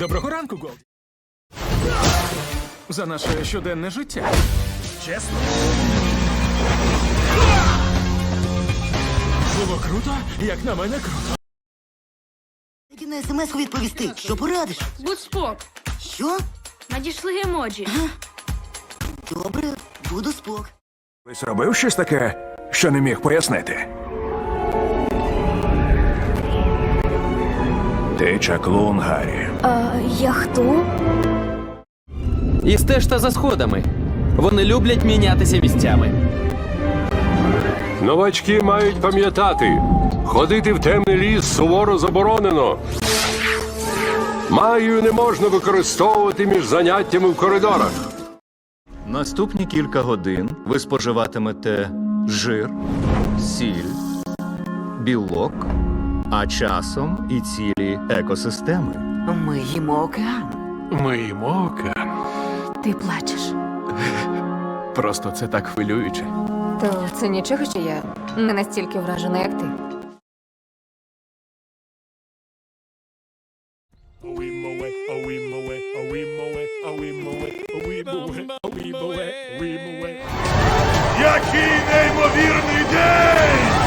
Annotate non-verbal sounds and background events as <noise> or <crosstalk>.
Доброго ранку, Голді. За наше щоденне життя. Чесно? Було круто, як на мене круто. Тільки на смс відповісти. Що порадиш? Будь спок. Що? Надійшли емоджі. Добре, буду спок. Хтось робив щось таке, що не міг пояснити. Ти чаклун, Гаррі. А, я хто? І стежте за сходами. Вони люблять мінятися місцями. Новачки мають пам'ятати, ходити в темний ліс суворо заборонено. Магію не можна використовувати між заняттями в коридорах. Наступні кілька годин ви споживатимете жир, сіль, білок, а часом і цілі екосистеми. Ми їмо океан. Ми їмо океан. Ти плачеш. <laughs> Просто це так хвилююче. То це нічого, що я не настільки вражена, як ти. Який неймовірний день!